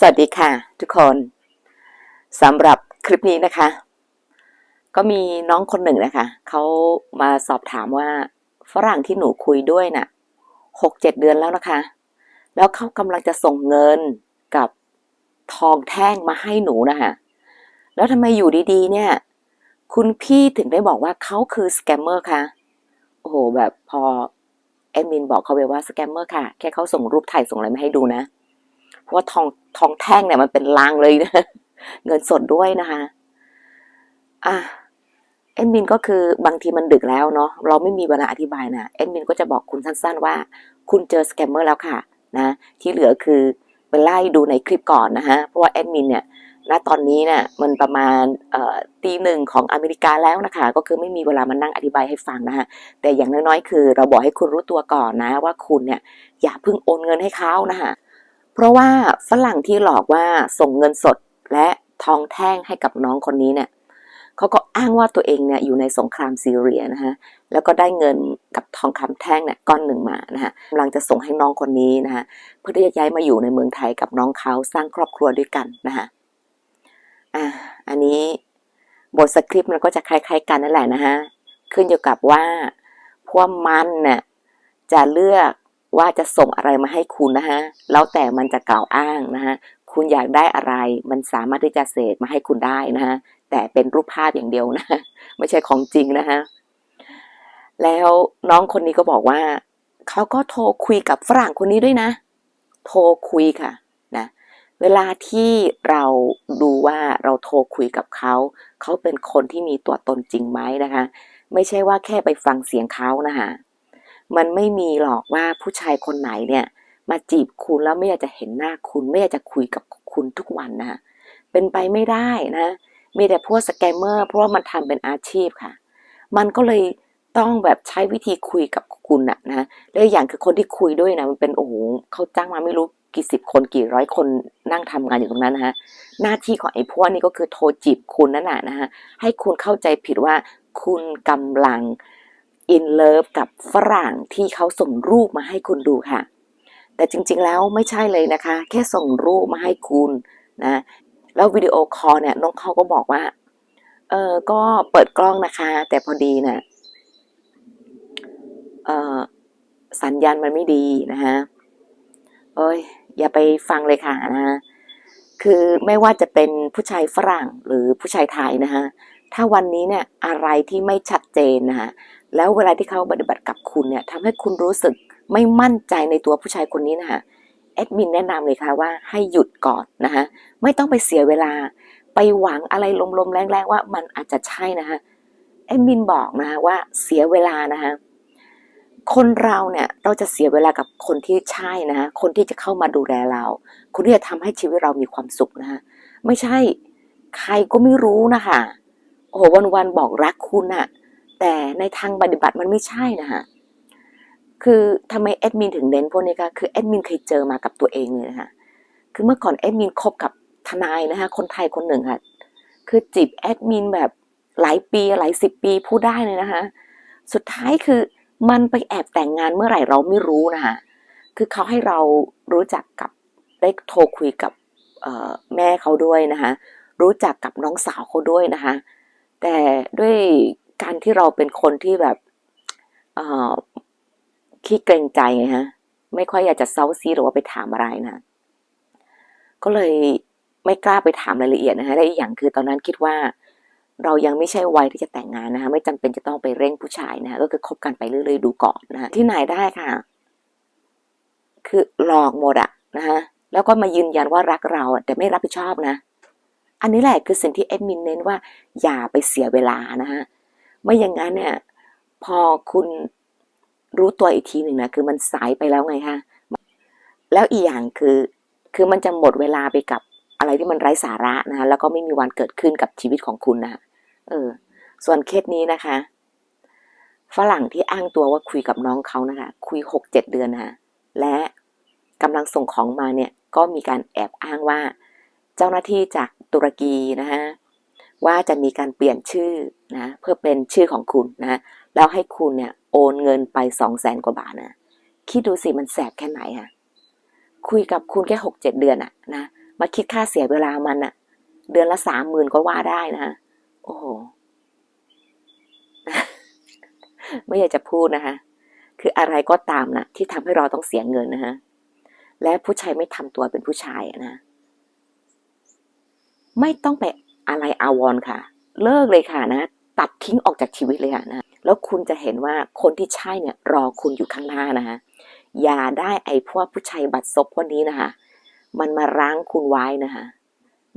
สวัสดีค่ะ ทุกคนสำหรับคลิปนี้นะคะ ก็มีน้องคนหนึ่งนะคะเขามาสอบถามว่าฝรั่งที่หนูคุยด้วยน่ะหกเจ็ดเดือนแล้วนะคะ แล้วเขากำลังจะส่งเงินกับทองแท่งมาให้หนูนะคะแล้วทำไมอยู่ดีๆ เนี่ย คุณพี่ถึงได้บอกว่าเขาคือสแกมเมอร์คะโอ้โหแบบพอแอดมินบอกเขาไปว่าสแกมเมอร์ค่ะ แค่เขาส่งรูปถ่ายส่งอะไรมาให้ดูนะ เพราะว่าทอง ทองแท่งเนี่ยมันเป็นลางเลยนะเงินสดด้วยนะคะ อะเอ็ดมินก็คือบางทีมันดึกแล้วเนาะเราไม่มีเวลาอธิบายนะเอ็ดมินก็จะบอกคุณสั้น ๆ ว่า คุณเจอสแกมเมอร์แล้วค่ะ นะ ที่เหลือคือไปไล่ดูในคลิปก่อนนะฮะเพราะว่าแอดมินเนี่ยณตอนนี้เนี่ยมันประมาณตีหนึ่งของอเมริกาแล้วนะคะ ก็คือไม่มีเวลามานั่งอธิบายให้ฟังนะฮะแต่อย่างน้อยๆ คือ เราบอกให้คุณรู้ตัวก่อนนะ ว่าคุณเนี่ยอย่าเพิ่งโอนเงินให้เขานะคะ เพราะว่าฝรั่งที่หลอกว่าส่งเงินสดและทองแท่งให้กับน้องคนนี้เนี่ยเขาก็อ้างว่าตัวเองเนี่ยอยู่ในสงครามซีเรียนะคะแล้วก็ได้เงินกับทองคำแท่งเนี่ยก้อนหนึ่งมานะคะกำลังจะส่งให้น้องคนนี้นะคะเพื่อที่จะย้ายมาอยู่ในเมืองไทยกับน้องเขาสร้างครอบครัวด้วยกันนะคะอะอันนี้บทสคริปต์มันก็จะคล้ายๆกันนั่นแหละนะคะขึ้นอยู่กับว่าพวกมันเนี่ยจะเลือก ว่าจะส่งอะไรมาให้คุณนะฮะแล้วแต่มันจะกล่าวอ้างนะฮะคุณอยากได้อะไร มันสามารถที่จะเสกมาให้คุณได้นะฮะแต่เป็นรูปภาพอย่างเดียวนะไม่ใช่ของจริงนะฮะแล้วน้องคนนี้ก็บอกว่าเขาก็โทรคุยกับฝรั่งคนนี้ด้วยนะ โทรคุยค่ะนะเวลาที่เราดูว่าเราโทรคุยกับเขา เขาเป็นคนที่มีตัวตนจริงไหมนะคะ ไม่ใช่ว่าแค่ไปฟังเสียงเขานะคะ มันไม่มีหรอกว่าผู้ชายคนไหนเนี่ย มาจีบคุณแล้วไม่อยากจะเห็นหน้าคุณ ไม่อยากจะคุยกับคุณทุกวันนะเป็นไปไม่ได้นะ มีแต่พวกสแกมเมอร์เพราะว่ามันทำเป็นอาชีพค่ะ มันก็เลยต้องแบบใช้วิธีคุยกับคุณอะนะและอีกอย่างคือคนที่คุยด้วยนะมันเป็นโอ้โหเขาจ้างมาไม่รู้กี่สิบคนกี่ร้อยคนนั่งทำงานอยู่ตรงนั้นนะฮะหน้าที่ของไอ้พวกนี้ก็คือโทรจีบคุณนั่นแหละนะฮะให้คุณเข้าใจผิดว่าคุณกำลัง อินเลิฟกับฝรั่งที่เขาส่งรูปมาให้คุณดูค่ะ แต่จริงๆแล้วไม่ใช่เลยนะคะ แค่ส่งรูปมาให้คุณนะแล้ววิดีโอคอลเนี่ยน้องเขาก็บอกว่าเออก็เปิดกล้องนะคะ แต่พอดีนะ่ะเออสัญญาณมันไม่ดีนะคะเอ้ยอย่าไปฟังเลยค่ะนะคือไม่ว่าจะเป็นผู้ชายฝรั่งหรือผู้ชายไทยนะคะ ถ้าวันนี้เนี่ยอะไรที่ไม่ชัดเจนนะคะแล้วเวลาที่เขาปฏิบัติกับคุณเนี่ยทำให้คุณรู้สึกไม่มั่นใจในตัวผู้ชายคนนี้นะคะแอดมินแนะนำเลยค่ะว่าให้หยุดก่อนนะคะไม่ต้องไปเสียเวลา ไปหวังอะไรลมๆแรงๆว่ามันอาจจะใช่นะคะแอดมินบอกนะคะว่าเสียเวลานะคะคนเราเนี่ยเราจะเสียเวลากับคนที่ใช่นะคะคนที่จะเข้ามาดูแลเรา คนที่จะทำให้ชีวิตเรามีความสุขนะคะไม่ใช่ใครก็ไม่รู้นะคะ โอ้โหวันบอกรักคุณอะแต่ในทางปฏิบัติมันไม่ใช่นะคะคือทำไมแอดมินถึงเน้นพวกนี้คะคือแอดมินเคยเจอมากับตัวเองเลยนะคะคือเมื่อก่อนแอดมินคบกับทนายนะคะคนไทยคนหนึ่งค่ะคือจีบแอดมินแบบหลายปีหลายสิบปีพูดได้เลยนะคะ สุดท้ายคือมันไปแอบแต่งงานเมื่อไหร่เราไม่รู้นะคะคือเขาให้เรารู้จักกับได้โทรคุยกับแม่เขาด้วยนะคะรู้จักกับน้องสาวเขาด้วยนะคะ แต่ด้วยการที่เราเป็นคนที่แบบขี้เกรงใจไงฮะ ไม่ค่อยอยากจะเซาซีหรือว่าไปถามอะไรนะ ก็เลยไม่กล้าไปถามรายละเอียดนะคะและอีกอย่างคือตอนนั้นคิดว่าเรายังไม่ใช่วัยที่จะแต่งงานนะคะ ไม่จำเป็นจะต้องไปเร่งผู้ชายนะคะก็คือคบกันไปเรื่อยๆดูก่อนนะคะที่ไหนได้ค่ะ คือหลอกหมดอะนะคะแล้วก็มายืนยันว่ารักเราแต่ไม่รับผิดชอบนะ อันนี้แหละคือสิ่งที่เอ็ดมินเน้นว่าอย่าไปเสียเวลานะคะไม่อย่างนั้นเนี่ยพอคุณรู้ตัวอีกทีหนึ่งนะคือมันสายไปแล้วไงคะแล้วอีกอย่างคือคือมันจะหมดเวลาไปกับอะไรที่มันไร้สาระนะคะแล้วก็ไม่มีวันเกิดขึ้นกับชีวิตของคุณนะเออ ส่วนเคสนี้นะคะ ฝรั่งที่อ้างตัวว่าคุยกับน้องเขานะคะ คุยหกเจ็ดเดือนนะะและกำลังส่งของมาเนี่ย ก็มีการแอบอ้างว่า เจ้าหน้าที่จาก ตุรกีนะคะว่าจะมีการเปลี่ยนชื่อนะเพื่อเป็นชื่อของคุณนะแล้วให้คุณเนี่ยโอนเงินไปสองแสนกว่าบาทนะคิดดูสิมันแสบแค่ไหนอะคุยกับคุณแค่หกเจ็ดเดือนอะนะมาคิดค่าเสียเวลามันอะเดือนละสามหมื่นก็ว่าได้นะโอ้โหไม่อยากจะพูดนะคะคืออะไรก็ตามนะที่ทำให้เราต้องเสียเงินนะฮะและผู้ชายไม่ทำตัวเป็นผู้ชายอะนะ ไม่ต้องไปอะไรอาวรค่ะ เลิกเลยค่ะนะ ตัดทิ้งออกจากชีวิตเลยค่ะนะแล้วคุณจะเห็นว่าคนที่ใช่เนี่ยรอคุณอยู่ข้างหน้านะคะอย่าได้ไอ้พวกผู้ชายบัดซบพวกนี้นะคะมันมารั้งคุณไว้นะคะ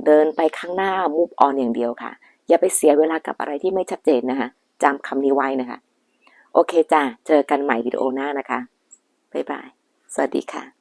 เดินไปข้างหน้า move on อย่างเดียวค่ะ อย่าไปเสียเวลากับอะไรที่ไม่ชัดเจนนะคะจำคำนี้ไว้นะคะ โอเคจ้ะเจอกันใหม่วิดีโอหน้านะคะบ๊ายบาย สวัสดีค่ะ